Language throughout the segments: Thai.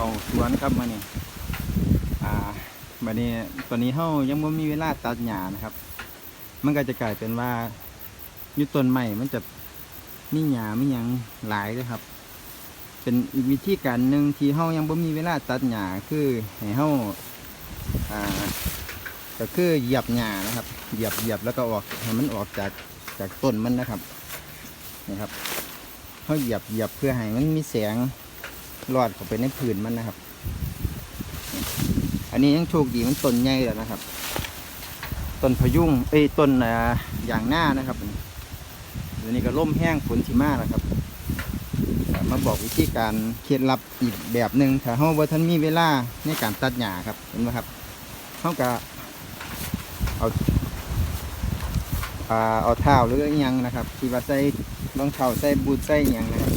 เข้าสวนครับมานี่อ่าบัดนี้ตอนนี้เฮายังบ่มีเวลาตัดหญ้านะครับ มันก็จะกลายเป็นว่าอยู่ต้นไม้มันจะมีหญ้ามีหยังหลายเลยครับ เป็นอีกวิธีการหนึ่งที่เฮายังบ่มีเวลาตัดหญ้าคือให้เฮาอ่าก็คือเหยียบหญ้านะครับ เหยียบเหยียบแล้วก็ออกให้มันออกจากจากต้นมันนะครับนี่ครับเฮาเหยียบเหยียบเพื่อให้มันมีแสง รอดเข้าไปในผืนมันนะครับ อันนี้ยังโชคดีมันต้นใหญ่แล้วนะครับ ต้นพยุงเอ้ยต้นอย่างหน้านะครับเดี๋ยวนี้ก็ล่มแห้งฝนสิมาแล้วครับ มาบอกวิธีการเคล็ดลับอีกแบบหนึ่งถ้าเฮาบ่ทันมีเวลาในการตัดหญ้าครับเห็นไหมครับเฮาก็เอาเอาเท้าหรืออยังนะครับ ที่ว่าใส่รองเท้าใส่บูทใส่อยังนะครับ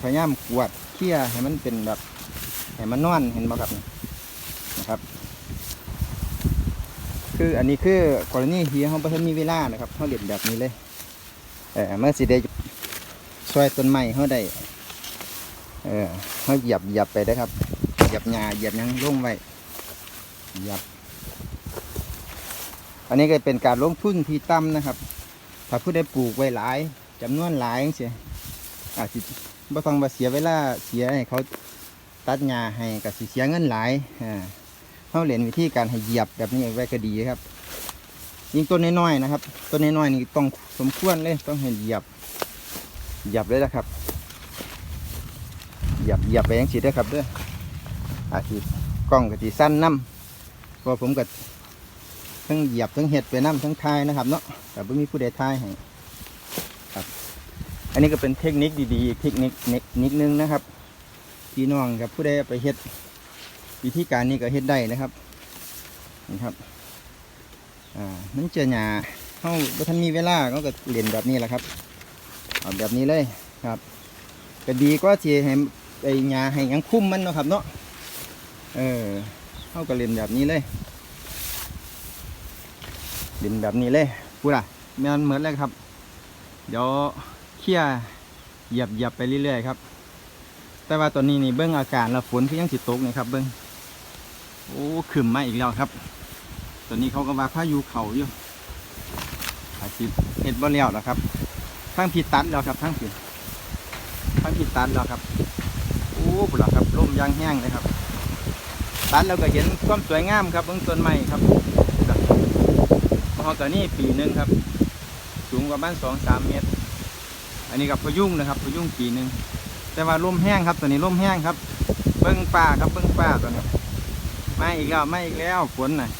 พยายามกวดเคี่ยให้มันเป็นแบบให้มันนอนเห็นไหมครับนะครับ คืออันนี้คือกรณีที่เฮาบ่ทันมีเวลานะครับเฮาเรียนแบบนี้เลยเออเมื่อสิได้ช่วยต้นไม้เขาได้เออเขาเหยียบเหยียบไปได้ครับเหยียบหญ้าเหยียบยังลงไว้เหยียบอันนี้ก็เป็นการลงทุนที่ต่ำนะครับ ถ้าผู้ใดปลูกไว้หลายจำนวนหลายจังซี่อาจสิ บ่ต้องมาเสียเวลาเสียให้เขาตัดหญ้าให้ก็สิเสียเงินหลายอ่าเขาเรียนวิธีการให้เหยียบแบบนี้ไว้ก็ดีครับ ยิ่งต้นน้อยๆนะครับต้นน้อยๆนี่ต้องสมควรเลยต้องให้เหยียบเหยียบเลยนะครับเหยียบเหยียบไปยังสีได้ครับเด้ออาทีกล้องกับสีสั้นน้ำเพราะผมกับทั้งเหยียบทั้งเห็ดไปน้ำทั้งทายนะครับเนาะแต่ไม่มีผู้ใดทายให้ อันนี้ก็เป็นเทคนิคดีๆอีกเทคนิคนิคนึงนะครับพี่น้องกับผู้ใดไปเฮ็ดวิธีการนี้ก็เฮ็ดได้นะครับนี่ครับอ่ามันเจอหยาเข้าบ่ทันมีเวลาเขาก็เรียนแบบนี้แหละครับเอาแบบนี้เลยครับก็ดีก็ที่ให้ไอ้หญ้าให้ยังคุ้มมันเนาะครับเนาะเออเข้าก็เล่นแบบนี้เลยเล่นแบบนี้เลยพูดอะแม่นเหมือนเลยครับเดี๋ยว เขี่ยเหยียบเหยียบไปเรื่อยๆครับ แต่ว่าตอนนี้นี่เบิ้องอาการแล้วฝนที่ยังสิตกนี่ครับ เบิ้องโอ้ขึ้นมาอีกแล้วครับ ตอนนี้เขาก็ว่าพายุเขาอยู่อาจสิเห็ดบ่แล้วนะครับทั้งผิดตัดแล้วครับทั้งผิดทั้งผิดตัดแล้วครับโอ้บุญละครับร่มยางแห้งเลยครับ ตัดแล้วก็เห็นความสวยงามครับเบื้องต้นไม้ครับมอตัวนี้ปีหนึ่งครับ สูงกว่าบ้านสองสามเมตร อันนี้กับพยุงนะครับพยุงปีหนึ่งแต่ว่าร่มแห้งครับตัวนี้ร่มแห้งครับ เบิ้งป่าครับเบิ้งป่าตัวนี้มาอีกแล้วมาอีกแล้วฝนน่ะ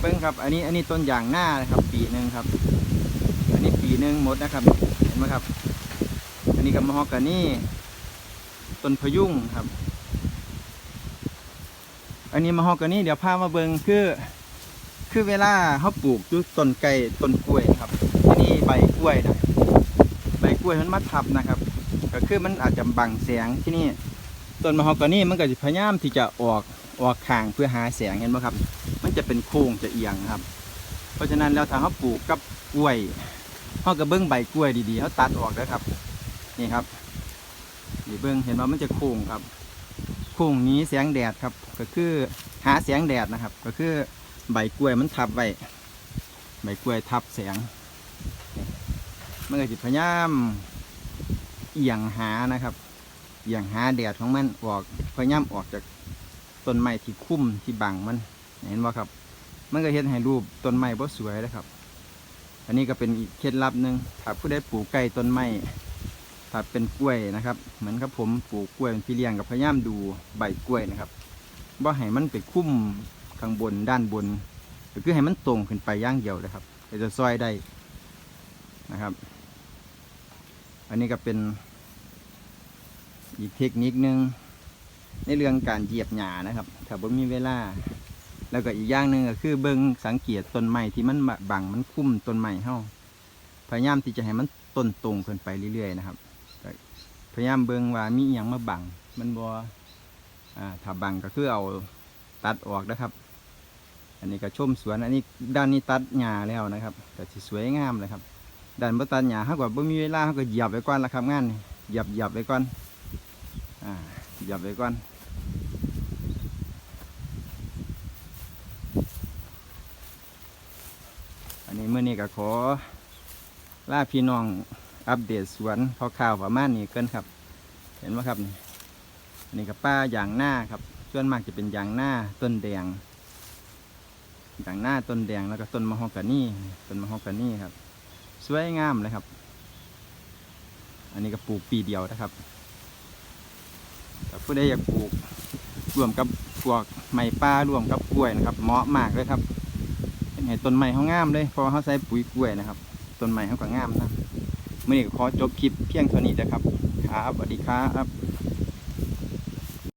เบิ้งครับ อันนี้อันนี้ต้นอย่างหน้านะครับ ปีหนึ่งครับ อันนี้ปีหนึ่งหมดนะครับเห็นไหมครับ อันนี้กับมะฮอกกานี่ต้นพยุงครับ อันนี้มะฮอกกานี่เดี๋ยวพามาเบิ้งคือ คือเวลาเขาปลูกยุต้นไก่ต้นกล้วยครับอันนี้ใบกล้วยนะใบกล้วยมันมาทับนะครับ ก็คือมันอาจจะบังแสงที่นี่ต้นมะฮอกกานี่มันก็จะพยายามที่จะออกออกข้างเพื่อหาแสงเห็นไหมครับ มันจะเป็นโค้งจะเอียงครับ เพราะฉะนั้นแล้วถ้าเขาปลูกกับกล้วยเขาก็เบิ้งใบกล้วยดีๆเขาตัดออกนะครับนี่ครับนี่เบิ้งเห็นว่ามันจะโค้งครับโค้งนี้แสงแดดครับ ก็คือหาแสงแดดนะครับ ก็คือ ใบกล้วยมันทับไว้ใบกล้วยทับแสงมันก็จะพยายามเอียงหานะครับเอียงหาแดดของมันออกพยายามออกจากต้นไม้ที่คุ้มที่บังมันเห็นว่าครับ มันก็เห็นให้รูปต้นไม้บ่สวยนะครับ อันนี้ก็เป็นอีกเคล็ดลับหนึ่งถ้าผู้ใดปลูกใกล้ต้นไม้ถ้าเป็นกล้วยนะครับ เหมือนกับผมปลูกกล้วยเป็นพี่เลี้ยงกับพยายามดูใบกล้วยนะครับว่าให้มันไปคุ้ม ข้างบนด้านบนก็คือให้มันตรงขึ้นไปย่างเดียวเลยครับจะซอยได้นะครับ อันนี้ก็เป็นอีกเทคนิคนึงในเรื่องการเหยียบหญ้านะครับ ถ้าบ่มีเวลา แล้วก็อีกอย่างหนึ่งก็คือเบิ่งสังเกตต้นไม้ที่มันบังมันคุ้มต้นไม้เฮาพยายามที่จะให้มันต้นตรงขึ้นไปเรื่อยๆนะครับ พยายามเบิ่งว่ามีอย่างมาบังมันบ่อ่าถ้าบังก็คือเอาตัดออกนะครับ อันนี้ก็ชมสวนอันนี้ด้านนี้ตัดหญ้าแล้วนะครับก็สิสวยงามเลยครับดันบ่ตัดหญ้าเฮาก็บ่มีเวลาเฮาก็เหยียบไว้ก่อนละครับงานนี่เหยียบเหยียบไว้ก่อนอ่าเหยียบไว้ก่อนอันนี้เมื้อนี้ก็ขอลาพี่น้องอัปเดตสวนคร่าวๆประมาณนี้เกินครับ เห็นไหมครับนี่อันนี้กับป้ายางหน้าครับส่วนมากจะเป็นยางหน้าต้นแดง ยางหน้าต้นแดงแล้วก็ต้นมะฮอกกานี่ต้นมะฮอกกานี่ครับ สวยงามเลยครับ อันนี้ก็ปลูกปีเดียวนะครับแต่ผู้ใดอยากปลูกรวมกับพวกไม้ป่ารวมกับกล้วยนะครับ เหมาะมากเลยครับเห็นต้นไม้เขางามเลยเพราะเขาใส่ปุ๋ยกล้วยนะครับต้นไม้เขาก็งามนะมื่อนี้ขอจบคลิปเพียงเท่านี้นะครับ ครับสวัสดีครับ